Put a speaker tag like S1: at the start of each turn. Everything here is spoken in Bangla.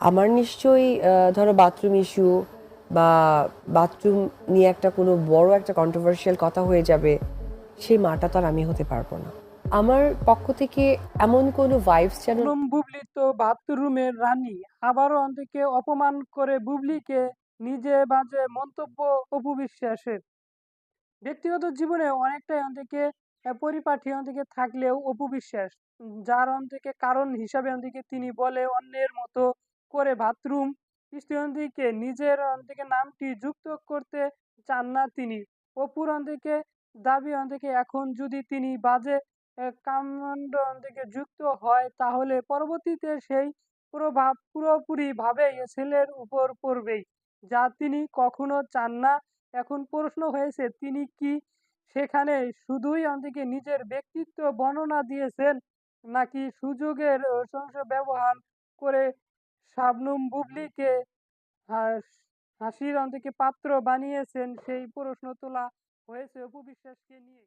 S1: আমার নিশ্চয়ই ধরো বাথরুম ইস্যু বা বাথরুম নিয়ে একটা কোনো বড় একটা কন্ট্রোভার্সিয়াল কথা হয়ে যাবে সেই মাটা তো আর আমি হতে পারব না। আমার পক্ষ থেকে এমন কোনো ভাইবস যেন
S2: বুবলি তো বাথরুমের রানী আবারও অন্তিকে অপমান করে বুবলিকে নিজে বাজে মন্তব্য অপু বিশ্বাসের ব্যক্তিগত জীবনে অনেকটাই অন্তিকে পরিপাটি অন্তিকে থাকলেও অপু বিশ্বাস উম, যার অন্তিকে কারণ হিসাবে অন্তিকে তিনি বলে অন্যের মতো করে বাথরুম স্ত্রীকে নিজের অন্তিকে নামটি যুক্ত করতে চান না তিনি। অপুর অন্তিকে, দাবি অন্তিকে, এখন যদি তিনি বাজে কামান্ড অন্তিকে যুক্ত হয়, তাহলে পরবর্তীতে সেই প্রভাব পুরোপুরিভাবে ছেলের উপর পড়বেই। যা তিনি কখনো চান না। এখন প্রশ্ন হয়েছে, তিনি কি সেখানে শুধুই অন্তিকে নিজের ব্যক্তিত্ব বর্ণনা দিয়েছেন, নাকি সুযোগের অংশ ব্যবহার করে শাবনূম বুবলিকে হাস- হাসির অন্তকে পাত্র বানিয়েছেন সেই প্রশ্ন তোলা হয়েছে অপু বিশ্বাসকে নিয়ে